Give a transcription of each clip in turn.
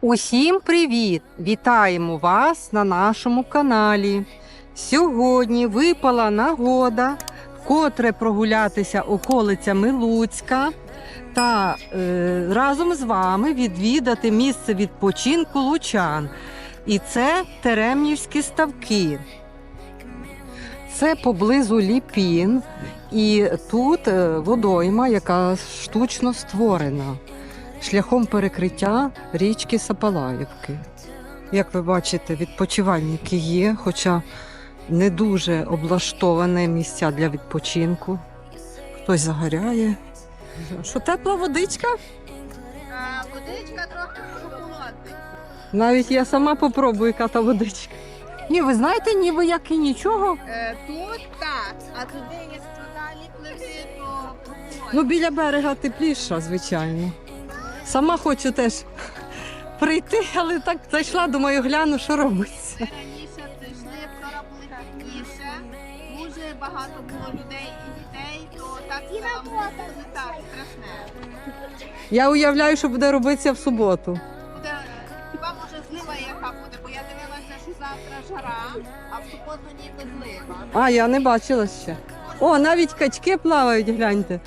Усім привіт! Вітаємо вас на нашому каналі. Сьогодні випала нагода вкотре прогулятися околицями Луцька та е, разом з вами відвідати місце відпочинку лучан. І це Теремнівські ставки. Це поблизу Ліпін, і тут е, водойма, яка штучно створена шляхом перекриття річки Сапалаївки. Як ви бачите, відпочивальники є, хоча не дуже облаштовані місця для відпочинку. Хтось загоряє. Що тепла водичка? А водичка трохи прохолодна. Навіть я сама попробую, яка та водичка. Ні, ви знаєте, ніби як і нічого. Е, тут так, а туди, якщо далі пливти, то. Ну, біля берега тепліша, звичайно. Сама хочу теж прийти, але так зайшла, думаю, гляну, що робиться. Ми раніше прийшли, вчора були пізніше. Дуже багато було людей і дітей, то так було не так страшне. Я уявляю, що буде робитися в суботу. Буде, хіба може злива яка буде, бо я дивилася, що завтра жара, а в суботу ніби злива. А, я не бачила ще. О, навіть качки плавають, гляньте.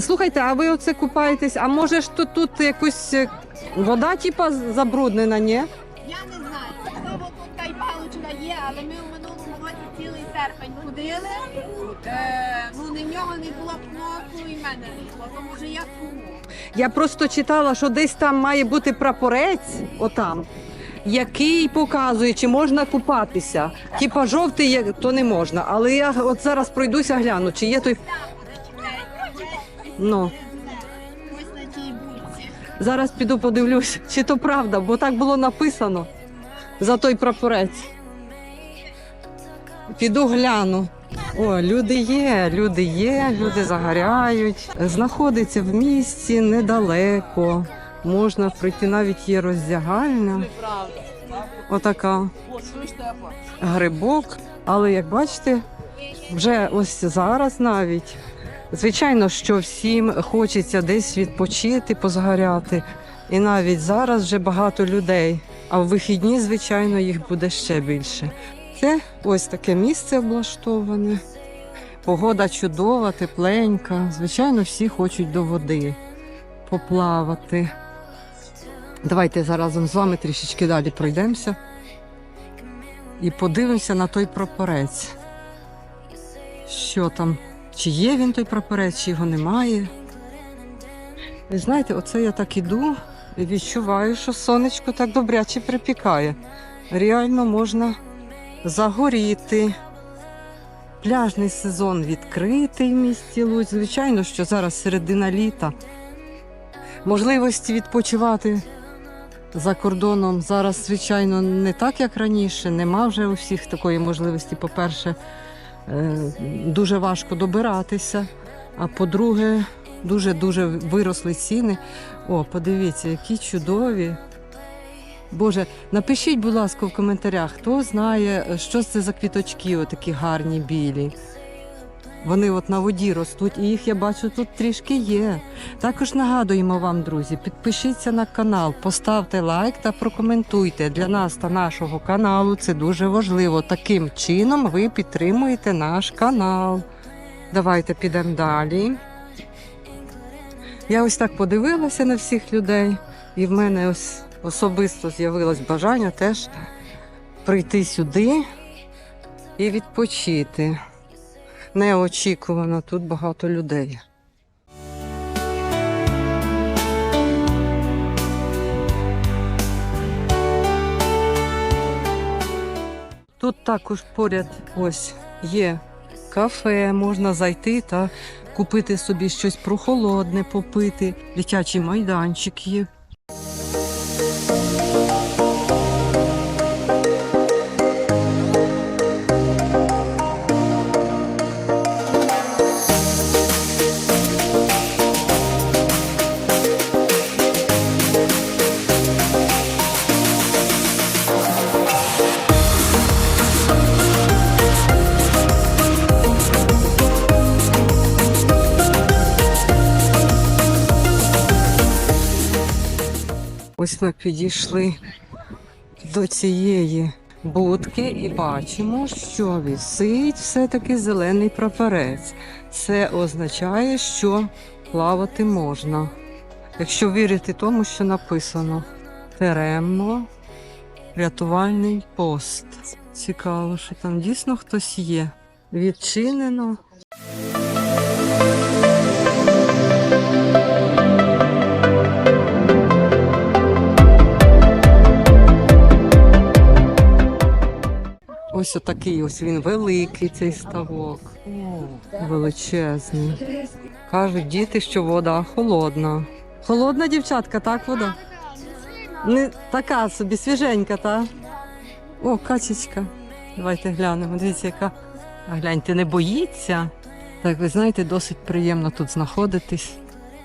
Слухайте, а ви оце купаєтесь? А може ж тут, тут якось е, вода, типа, забруднена, ні? Я не знаю, можливо, тут та й паличка є, але ми в минулому році цілий серпень ходили. Е, ну, ні в нього не було кнопку і в мене не було, то може я тому. Я просто читала, що десь там має бути прапорець, отам, який показує, чи можна купатися. Типа жовтий, є, то не можна. Але я от зараз пройдуся, гляну, чи є той. Ну, Ось на тій бульці. зараз піду подивлюсь, чи то правда, бо так було написано за той прапорець. Піду гляну. О, люди є, люди є, люди загоряють. Знаходиться в місті недалеко. Можна прийти, навіть є роздягальня. Отака грибок. Але як бачите, вже ось зараз навіть. Звичайно, що всім хочеться десь відпочити, позагоряти. І навіть зараз вже багато людей. А в вихідні, звичайно, їх буде ще більше. Це ось таке місце облаштоване. Погода чудова, тепленька. Звичайно, всі хочуть до води поплавати. Давайте зараз з вами трішечки далі пройдемося і подивимося на той прапорець. Що там? Чи є він той прапорець, чи його немає? Ви знаєте, оце я так іду і відчуваю, що сонечко так добряче припікає. Реально можна загоріти. Пляжний сезон відкритий в місті Луць. Звичайно, що зараз середина літа. Можливості відпочивати за кордоном зараз, звичайно, не так, як раніше. Нема вже у всіх такої можливості. По-перше, дуже важко добиратися. А по-друге, дуже-дуже виросли ціни. О, подивіться, які чудові. Боже, напишіть, будь ласка, в коментарях, хто знає, що це за квіточки, отакі гарні білі. Вони от на воді ростуть, і їх я бачу тут трішки є. Також нагадуємо вам, друзі, підпишіться на канал, поставте лайк та прокоментуйте. Для нас та нашого каналу це дуже важливо. Таким чином ви підтримуєте наш канал. Давайте підемо далі. Я ось так подивилася на всіх людей, і в мене ось особисто з'явилось бажання теж прийти сюди і відпочити. Неочікувано, тут багато людей. Тут також поряд ось є кафе, можна зайти та купити собі щось прохолодне, попити. Дитячий майданчик є. Ось ми підійшли до цієї будки і бачимо, що висить все-таки зелений прапорець. Це означає, що плавати можна. Якщо вірити тому, що написано Теремно, рятувальний пост. Цікаво, що там дійсно хтось є. Відчинено. Ось отакий ось він великий цей ставок. Величезний. Кажуть діти, що вода холодна. Холодна дівчатка, так вода? Не така собі свіженька, та? О, качечка. Давайте глянемо. Дивіться, яка. А гляньте, не боїться. Так, ви знаєте, досить приємно тут знаходитись.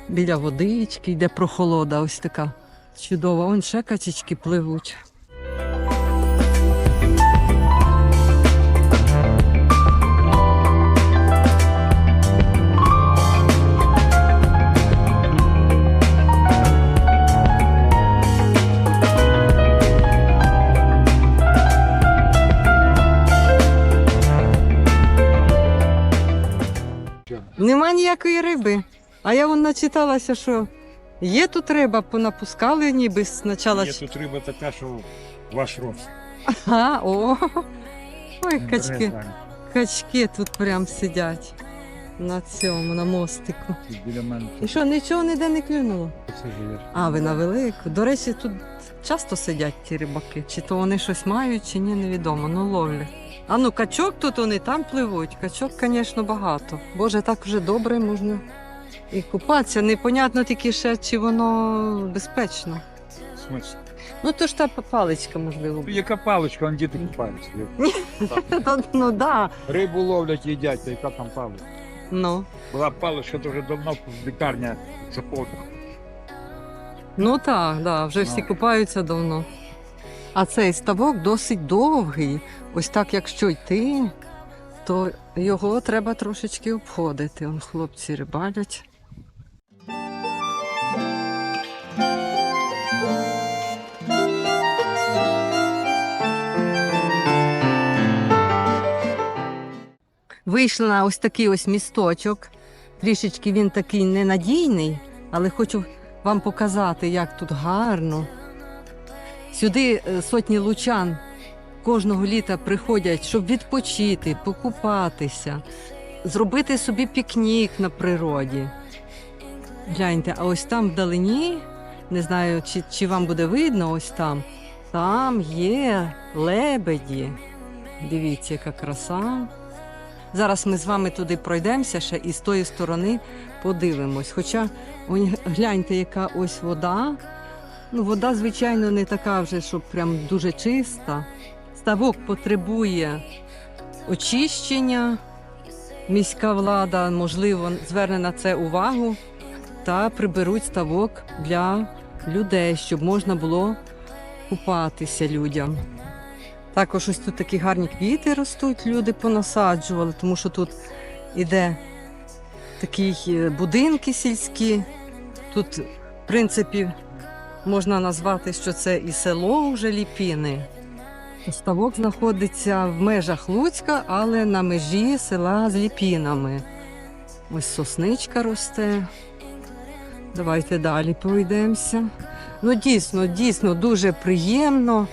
Біля водички йде прохолода, ось така чудова. Вон ще качечки пливуть. Ніякої риби. А я вон начиталася, що є тут риба, понапускали ніби спочатку. Є тут риба така, що ваш рост. Ага, о. Ой, качки. Качки тут прям сидять на цьому, на мостику. Біля мене І що, нічого ніде не клюнуло? А, ви на велику. До речі, тут часто сидять ті рибаки. Чи то вони щось мають, чи ні, невідомо. Ну ловлять. А ну, качок тут вони там пливуть. Качок, звісно, багато. Боже, так вже добре можна і купатися. Непонятно тільки ще, чи воно безпечно. Смысле? Ну, то ж та паличка, можливо. Ну, Яка паличка, вон діти купаються. Ну, да. Рибу ловлять, їдять, та яка там паличка. Ну. Була паличка, то вже давно лікарня заповнена. Ну так, да, вже всі Ну. купаються давно. А цей ставок досить довгий. Ось так, якщо йти, то його треба трошечки обходити. Он хлопці рибалять. Вийшли на ось такий ось місточок. Трішечки він такий ненадійний, але хочу вам показати, як тут гарно. Сюди е, сотні лучан кожного літа приходять, щоб відпочити, покупатися, зробити собі пікнік на природі. Гляньте, а ось там вдалині, не знаю, чи, чи вам буде видно, ось там, там є лебеді. Дивіться, яка краса. Зараз ми з вами туди пройдемося ще і з тої сторони подивимось. Хоча гляньте, яка ось вода. Ну, вода, звичайно, не така вже, щоб прям дуже чиста. Ставок потребує очищення. Міська влада, можливо, зверне на це увагу та приберуть ставок для людей, щоб можна було купатися людям. Також ось тут такі гарні квіти ростуть, люди понасаджували, тому що тут іде такі е, будинки сільські. Тут, в принципі, можна назвати, що це і село вже Ліпіни. Ставок знаходиться в межах Луцька, але на межі села з Ліпінами. Ось сосничка росте. Давайте далі пройдемося. Ну, дійсно, дійсно дуже приємно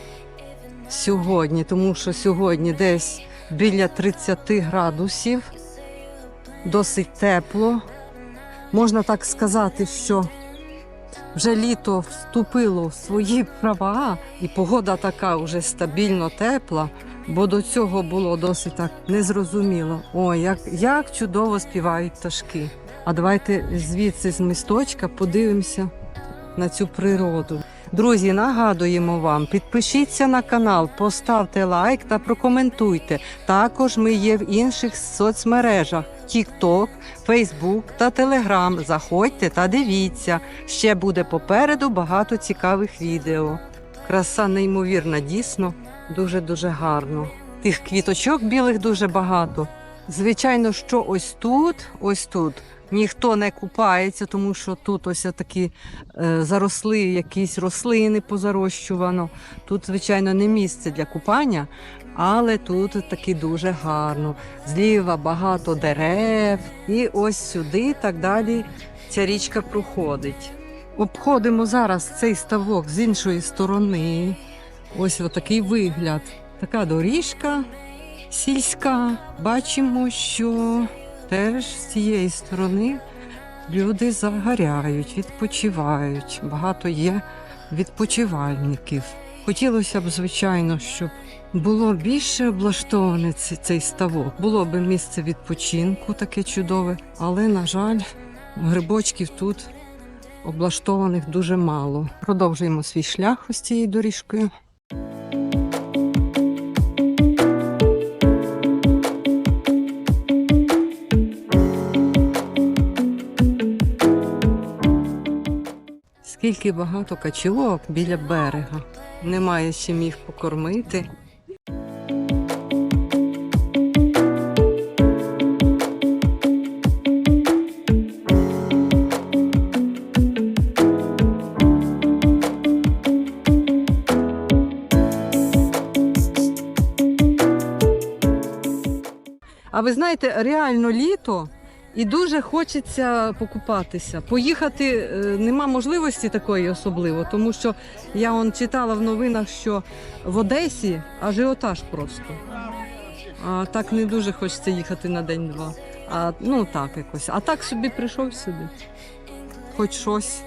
сьогодні, тому що сьогодні десь біля 30 градусів, досить тепло. Можна так сказати, що вже літо вступило в свої права, і погода така вже стабільно тепла, бо до цього було досить так незрозуміло. Ой, як, як чудово співають пташки. А давайте звідси з місточка подивимося на цю природу. Друзі, нагадуємо вам, підпишіться на канал, поставте лайк та прокоментуйте. Також ми є в інших соцмережах: TikTok, Facebook та Telegram. Заходьте та дивіться. Ще буде попереду багато цікавих відео. Краса неймовірна, дійсно, дуже-дуже гарно. Тих квіточок білих дуже багато. Звичайно, що ось тут, ось тут ніхто не купається, тому що тут ось такі е, заросли, якісь рослини позарощувано. Тут, звичайно, не місце для купання, але тут таки дуже гарно. Зліва багато дерев, і ось сюди так далі ця річка проходить. Обходимо зараз цей ставок з іншої сторони. Ось отакий вигляд. Така доріжка сільська. Бачимо, що теж з цієї сторони люди загоряють, відпочивають. Багато є відпочивальників. Хотілося б, звичайно, щоб було більше облаштований цей ставок. Було б місце відпочинку таке чудове, але, на жаль, грибочків тут облаштованих дуже мало. Продовжуємо свій шлях ось цією доріжкою. Скільки багато качілок біля берега. Немає чим їх покормити. А ви знаєте, реально літо і дуже хочеться покупатися. Поїхати е, нема можливості такої особливо, тому що я он читала в новинах, що в Одесі ажіотаж просто. А так не дуже хочеться їхати на день-два. А ну так якось. А так собі прийшов сюди. Хоч щось.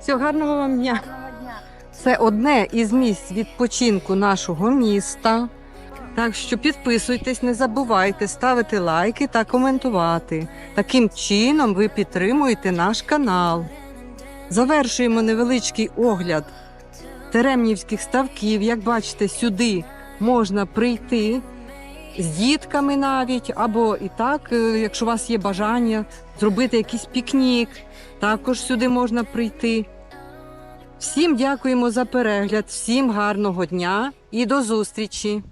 Всього гарного вам дня. Це одне із місць відпочинку нашого міста. Так що підписуйтесь, не забувайте ставити лайки та коментувати. Таким чином ви підтримуєте наш канал. Завершуємо невеличкий огляд Теремнівських ставків. Як бачите, сюди можна прийти з дітками навіть, або і так, е, якщо у вас є бажання зробити якийсь пікнік, також сюди можна прийти. Всім дякуємо за перегляд, всім гарного дня і до зустрічі!